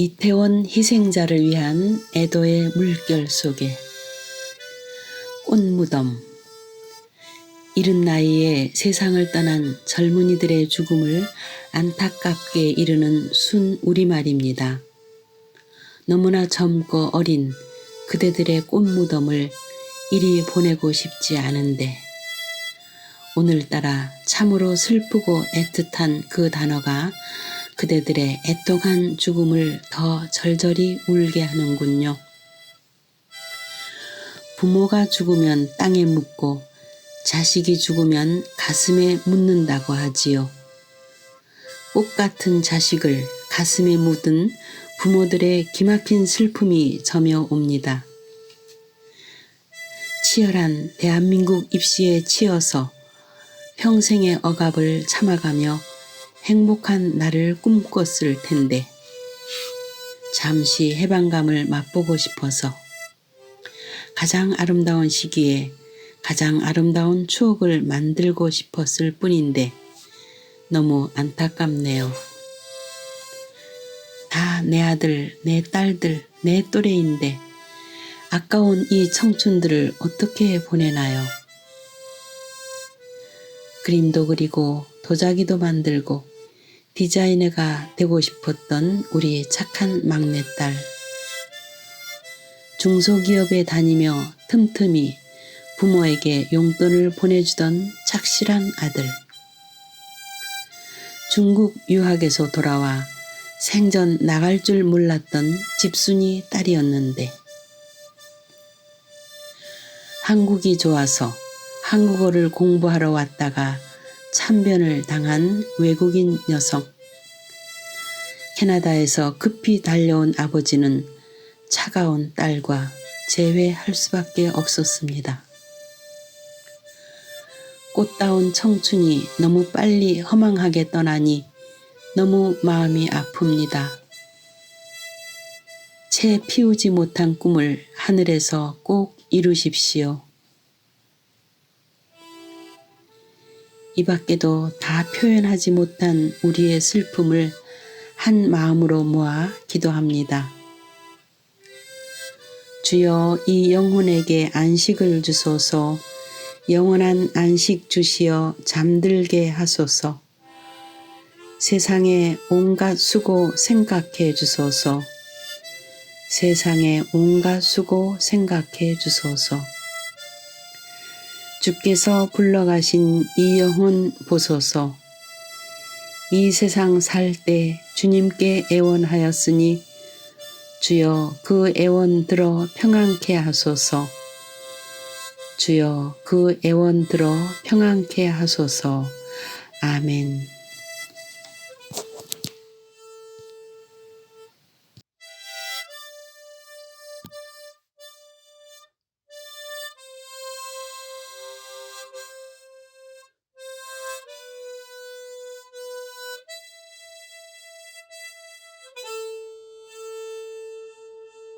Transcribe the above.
이태원 희생자를 위한 애도의 물결 속에 꽃무덤 이른 나이에 세상을 떠난 젊은이들의 죽음을 안타깝게 이르는 순 우리말입니다. 너무나 젊고 어린 그대들의 꽃무덤을 이리 보내고 싶지 않은데 오늘따라 참으로 슬프고 애틋한 그 단어가 그대들의 애통한 죽음을 더 절절히 울게 하는군요. 부모가 죽으면 땅에 묻고 자식이 죽으면 가슴에 묻는다고 하지요. 꽃 같은 자식을 가슴에 묻은 부모들의 기막힌 슬픔이 점여옵니다. 치열한 대한민국 입시에 치여서 평생의 억압을 참아가며 행복한 날을 꿈꿨을 텐데 잠시 해방감을 맛보고 싶어서 가장 아름다운 시기에 가장 아름다운 추억을 만들고 싶었을 뿐인데 너무 안타깝네요. 다 내 아들, 내 딸들, 내 또래인데 아까운 이 청춘들을 어떻게 보내나요? 그림도 그리고 도자기도 만들고 디자이너가 되고 싶었던 우리 착한 막내딸. 중소기업에 다니며 틈틈이 부모에게 용돈을 보내주던 착실한 아들. 중국 유학에서 돌아와 생전 나갈 줄 몰랐던 집순이 딸이었는데 한국이 좋아서 한국어를 공부하러 왔다가 참변을 당한 외국인 여성. 캐나다에서 급히 달려온 아버지는 차가운 딸과 재회할 수밖에 없었습니다. 꽃다운 청춘이 너무 빨리 허망하게 떠나니 너무 마음이 아픕니다. 채 피우지 못한 꿈을 하늘에서 꼭 이루십시오. 이 밖에도 다 표현하지 못한 우리의 슬픔을 한 마음으로 모아 기도합니다. 주여 이 영혼에게 안식을 주소서. 영원한 안식 주시어 잠들게 하소서. 세상의 온갖 수고 생각해 주소서. 세상의 온갖 수고 생각해 주소서 주께서 불러가신 이 영혼 보소서. 이 세상 살 때 주님께 애원하였으니 주여 그 애원 들어 평안케 하소서. 주여 그 애원 들어 평안케 하소서. 아멘.